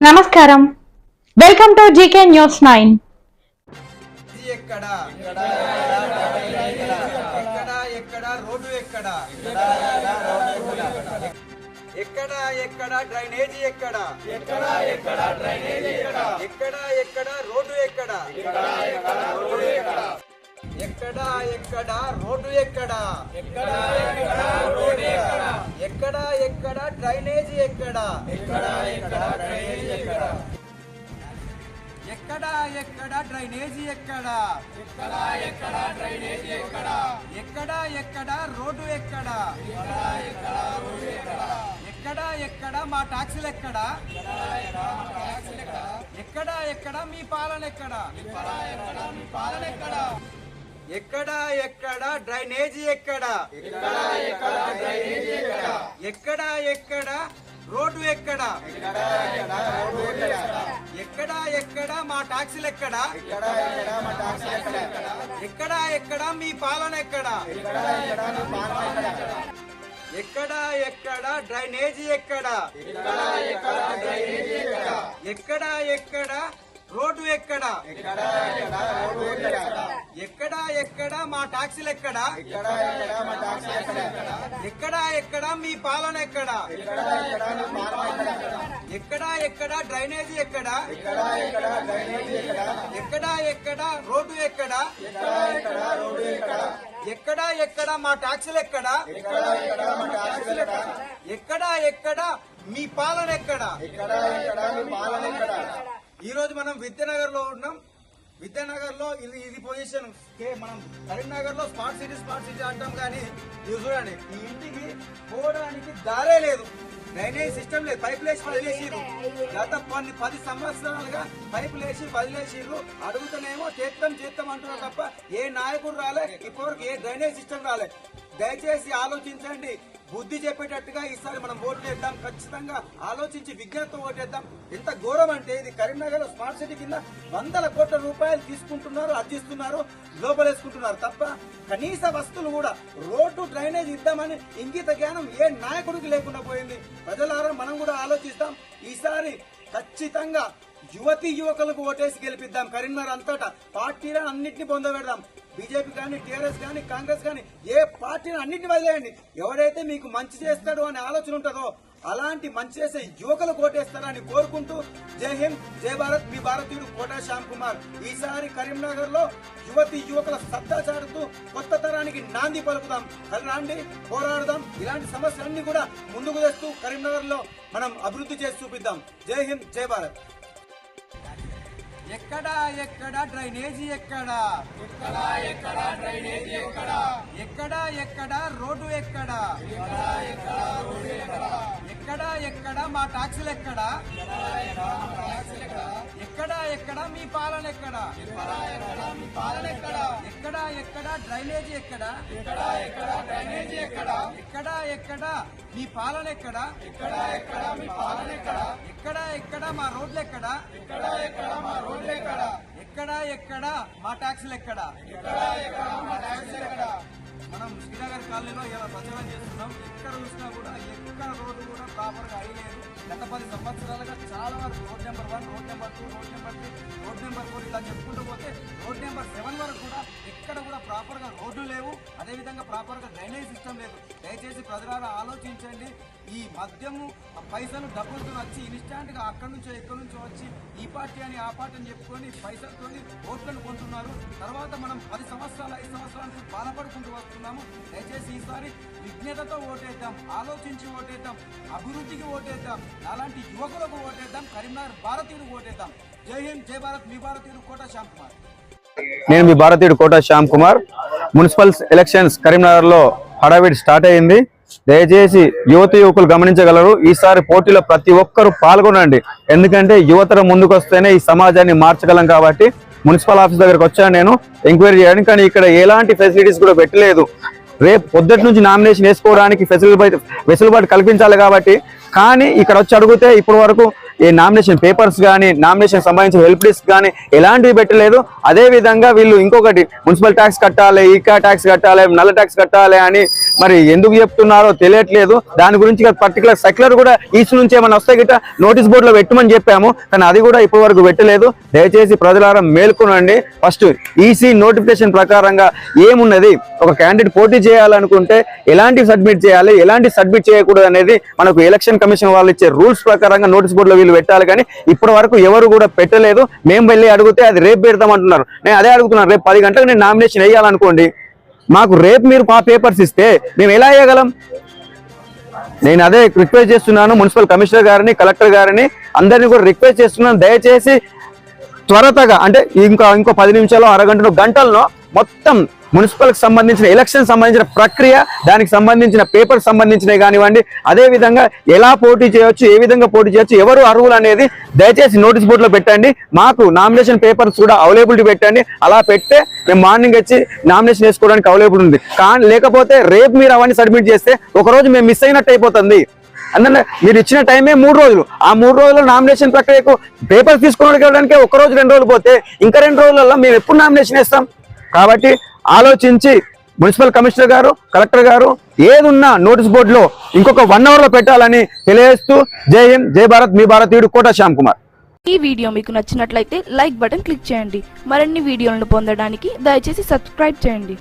నమస్కారం welcome to GK news nine ఇది ఎక్కడ ఎక్కడ ఎక్కడ రోడ్డు ఎక్కడ ఎక్కడ ఎక్కడ డ్రైనేజీ ఎక్కడ ఎక్కడ ఎక్కడ డ్రైనేజీ ఎక్కడ ఎక్కడ రోడ్డు ఎక్కడ ఎక్కడ ఎక్కడ రోడ్డు ఎక్కడ ఎక్కడ ఎక్కడ రోడ్డు ఎక్కడ ఎక్కడ ఎక్కడ డ్రైనేజీ ఎక్కడ? ఎక్కడ ఎక్కడ డ్రైనేజీ ఎక్కడ? ఎక్కడ ఎక్కడ డ్రైనేజీ ఎక్కడ? ఎక్కడ ఎక్కడ డ్రైనేజీ ఎక్కడ? ఎక్కడ ఎక్కడ రోడ్డు ఎక్కడ? ఎక్కడ ఎక్కడ మా టాక్సీలు ఎక్కడ? ఎక్కడ ఎక్కడ మీ పాలన ఎక్కడ? పాలన ఎక్కడ? డ్రైనేజీ ఎక్కడ? ఎక్కడ ఎక్కడ డ్రైనేజీ ఎక్కడ ఎక్కడ ఎక్కడ రోడ్డు ఎక్కడ ఎక్కడ ఎక్కడ మా టాక్సీలు ఎక్కడ ఎక్కడ ఎక్కడ మీ పాలన ఎక్కడ ఎక్కడ ఎక్కడ డ్రైనేజీ ఎక్కడ ఎక్కడ ఎక్కడ రోడ్డు ఎక్కడ ఎక్కడ ఎక్కడ మా టాక్సీలు ఎక్కడ ఎక్కడ ఎక్కడ మీ పాలన ఎక్కడ ఎక్కడ ఎక్కడ డ్రైనేజీ ఎక్కడ ఎక్కడ ఎక్కడ రోడ్డు ఎక్కడ ఎక్కడ ఎక్కడ మా టాక్సీలు ఎక్కడ ఎక్కడ ఎక్కడ మీ పాలన ఎక్కడ ఈ రోజు మనం విద్యానగర్లో ఉన్నాం. విద్యానగర్లో ఇది ఇది పొజిషన్ మనం కరీంనగర్లో స్మార్ట్ సిటీ స్మార్ట్ సిటీ అంటాం కానీ ఇది చూడండి ఈ ఇంటికి పోవడానికి దారే లేదు. డ్రైనేజ్ సిస్టమ్ లేదు. పైప్ లేసి వదిలేసిర్రు గత కొన్ని పది సంవత్సరాలుగా పైపులు వేసి వదిలేసిర్రు అడుగుతానేమో చేస్తాం చేస్తాం అంటున్నారు తప్ప ఏ నాయకుడు రాలే ఇప్పటివరకు ఏ డ్రైనేజ్ సిస్టమ్ రాలే. దయచేసి ఆలోచించండి. బుద్ధి చెప్పేటట్టుగా ఈసారి మనం ఓటు ఖచ్చితంగా ఆలోచించి విజ్ఞతతో ఓటేద్దాం ఎంత ఘోరం అంటే ఇది కరీంనగర్ స్మార్ట్ సిటీ కింద వందల కోట్ల రూపాయలు తీసుకుంటున్నారు అర్జిస్తున్నారు లోపలేసుకుంటున్నారు తప్ప కనీస వస్తువులు కూడా రోడ్డు డ్రైనేజ్ ఇద్దామని ఇంగిత జ్ఞానం ఏ నాయకుడికి లేకుండా పోయింది. ప్రజలారా మనం కూడా ఆలోచిస్తాం. ఈసారి ఖచ్చితంగా యువతి యువకులకు ఓటేసి గెలిపిద్దాం. కరీంనగర్ అంతటా పార్టీలను అన్నింటినీ పొందబెడదాం. బీజేపీ కానీ టీఆర్ఎస్ కానీ కాంగ్రెస్ కానీ ఏ పార్టీని అన్నింటిని వదిలేయండి. ఎవరైతే మీకు మంచి చేస్తాడో అనే ఆలోచన ఉంటుందో అలాంటి మంచి చేసే యువకులు కోటేస్తారని కోరుకుంటూ జై హింద్ జై భారత్ మీ భారతీయుడు కోటా శ్యామ్ కుమార్. ఈసారి కరీంనగర్లో యువతి యువకుల సత్తా చాటుతూ కొత్త తరానికి నాంది పలుకుదాం. అది రాండి పోరాడదాం. ఇలాంటి సమస్యలన్నీ కూడా ముందుకు తెస్తూ కరీంనగర్లో మనం అభివృద్ధి చేసి చూపిద్దాం. జై హింద్ జై భారత్. ఎక్కడ ఎక్కడ డ్రైనేజీ ఎక్కడ ఎక్కడ ఎక్కడ డ్రైనేజీ ఎక్కడ ఎక్కడ ఎక్కడ రోడ్డు ఎక్కడ ఎక్కడ ఎక్కడ మా టాక్సీలు ఎక్కడ ఎక్కడ ఎక్కడ మీ పాలన ఎక్కడ పాలన ఎక్కడ ఎక్కడ ఎక్కడ డ్రైనేజీ ఎక్కడ ఎక్కడ ఎక్కడ డ్రైనేజీ ఎక్కడ ఎక్కడ మీ పాలన ఎక్కడ? ఎక్కడ ఎక్కడ మీ పాలన ఎక్కడ? ఎక్కడ ఎక్కడ మా రోడ్లు ఎక్కడ? ఎక్కడ ఎక్కడ మా రోడ్లు ఎక్కడ? ఎక్కడ ఎక్కడ మా ట్యాక్సీలు ఎక్కడ? ఎక్కడ ఎక్కడ మా ట్యాక్సీలు ఎక్కడ? మనం శ్రీనగర్ కాలనీలో ఇలా ప్రచారం చేస్తున్నాం. ఎక్కడ చూసినా కూడా ఎక్కడ రోడ్డు కూడా ప్రాపర్గా అయ్యలేదు. గత పది సంవత్సరాలుగా చాలా వరకు road number one road number two road number three road number four ఇలా చెప్పుకుంటూ పోతే రోడ్ నెంబర్ సెవెన్ వరకు కూడా ఎక్కడ కూడా ప్రాపర్గా రోడ్లు లేవు. అదేవిధంగా ప్రాపర్గా డ్రైనేజ్ సిస్టమ్ లేదు. దయచేసి ప్రజలారా ఆలోచించండి. ఈ మద్యము ఆ పైసలు డబ్బులతో వచ్చి ఇన్స్టాంట్గా అక్కడి నుంచో ఎక్కడి నుంచో వచ్చి ఈ పార్టీ అని ఆ పార్టీ అని చెప్పుకొని పైసలతో ఓట్లను కొంటున్నారు. తర్వాత మనం పది సంవత్సరాలు ఐదు సంవత్సరాల నుంచి బాధపడుకుంటూ వస్తున్నాము. దయచేసి ఈసారి విజ్ఞతతో ఓటేద్దాం ఆలోచించి ఓటేద్దాం అభివృద్ధికి ఓటేద్దాం అలాంటి యువకులకు ఓటేద్దాం కరీంనగర్ భారతీయులు ఓటేద్దాం. జై హింద్ జై భారత్ మీ భారతీయుడు కోట శ్యామ్ కుమార్. నేను మీ భారతీయుడు కోట శ్యామ్ కుమార్. మున్సిపల్ ఎలక్షన్స్ కరీంనగర్లో హడావిడి స్టార్ట్ అయింది. దయచేసి యువత యువకులు గమనించగలరు. ఈసారి పోటీలో ప్రతి ఒక్కరూ పాల్గొనండి. ఎందుకంటే యువతరం ముందుకు వస్తేనే ఈ సమాజాన్ని మార్చగలం కాబట్టి మున్సిపల్ ఆఫీస్ దగ్గరకు వచ్చాను నేను. ఎంక్వైరీ చేయడానికి కానీ ఇక్కడ ఎలాంటి ఫెసిలిటీస్ కూడా పెట్టలేదు. రేపు పొద్దుటి నుంచి నామినేషన్ వేసుకోవడానికి ఫెసిలిటీ వెసులుబాటు కల్పించాలి కాబట్టి. కానీ ఇక్కడ వచ్చి అడిగితే ఇప్పటి వరకు ఈ నామినేషన్ పేపర్స్ కానీ నామినేషన్ సంబంధించిన హెల్ప్ డిస్క్ కానీ ఎలాంటివి పెట్టలేదు. అదే విధంగా వీళ్ళు ఇంకొకటి మున్సిపల్ ట్యాక్స్ కట్టాలి ఈకా ట్యాక్స్ కట్టాలి నల్ల ట్యాక్స్ కట్టాలి అని మరి ఎందుకు చెప్తున్నారో తెలియట్లేదు. దాని గురించి పర్టికులర్ సెక్యులర్ కూడా ఈస్ట్ నుంచి ఏమైనా వస్తే గిట్ట నోటీస్ బోర్డులో పెట్టమని చెప్పాము. కానీ అది కూడా ఇప్పటి వరకు పెట్టలేదు. దయచేసి ప్రజలారా మేల్కొనండి. ఫస్ట్ ఈసీ నోటిఫికేషన్ ప్రకారంగా ఏమున్నది? ఒక క్యాండిడేట్ పోటీ చేయాలనుకుంటే ఎలాంటి సబ్మిట్ చేయాలి? ఎలాంటి సబ్మిట్ చేయకూడదు అనేది మనకు ఎలక్షన్ కమిషన్ వాళ్ళు ఇచ్చే రూల్స్ ప్రకారంగా నోటీస్ బోర్డులో వీళ్ళు పెట్టాలి కానీ ఇప్పటి వరకు ఎవరు కూడా పెట్టలేదు. మేము వెళ్ళి అడిగితే అది రేపు పెడతాం అంటున్నారు నేను అదే అడుగుతున్నాను రేపు పది గంటలకు నేను నామినేషన్ వేయాలనుకోండి. మాకు రేపు మీరు మా పేపర్స్ ఇస్తే మేము ఎలా వేయగలం? నేను అదే రిక్వెస్ట్ చేస్తున్నాను మున్సిపల్ కమిషనర్ గారిని కలెక్టర్ గారిని అందరినీ కూడా రిక్వెస్ట్ చేస్తున్నాను. దయచేసి త్వరతగా అంటే ఇంకా ఇంకో పది నిమిషాలు అరగంటలో గంటల్లో మొత్తం మున్సిపల్కి సంబంధించిన ఎలక్షన్ సంబంధించిన ప్రక్రియ దానికి సంబంధించిన పేపర్ సంబంధించినవి కానివ్వండి అదే విధంగా ఎలా పోటీ చేయొచ్చు ఏ విధంగా పోటీ చేయొచ్చు ఎవరు అర్హులు అనేది దయచేసి నోటీస్ బోర్డులో పెట్టండి. మాకు నామినేషన్ పేపర్స్ కూడా అవైలబిలిటీ పెట్టండి. అలా పెట్టే మేము మార్నింగ్ వచ్చి నామినేషన్ వేసుకోవడానికి అవైలబుల్ ఉంది. కానీ లేకపోతే రేపు మీరు అవన్నీ సబ్మిట్ చేస్తే ఒకరోజు మేము మిస్ అయినట్టు అయిపోతుంది. అందులో మీరు ఇచ్చిన టైమే మూడు రోజులు. ఆ మూడు రోజుల్లో నామినేషన్ ప్రక్రియకు పేపర్స్ తీసుకోవడానికి ఒక రోజు రెండు రోజులు పోతే ఇంకా రెండు రోజులలో మేము ఎప్పుడు నామినేషన్ వేస్తాం? కాబట్టి ఆలోచించి మున్సిపల్ కమిషనర్ గారు కలెక్టర్ గారు ఏదున్నా నోటీస్ బోర్డులో ఇంకొక వన్ అవర్లో పెట్టాలని తెలియజేస్తూ జై హింద్ జై భారత్ మీ భారతీయుడు కోట శ్యామ్ కుమార్. ఈ వీడియో మీకు నచ్చినట్లయితే లైక్ బటన్ క్లిక్ చేయండి. మరిన్ని వీడియోలను పొందడానికి దయచేసి సబ్స్క్రైబ్ చేయండి.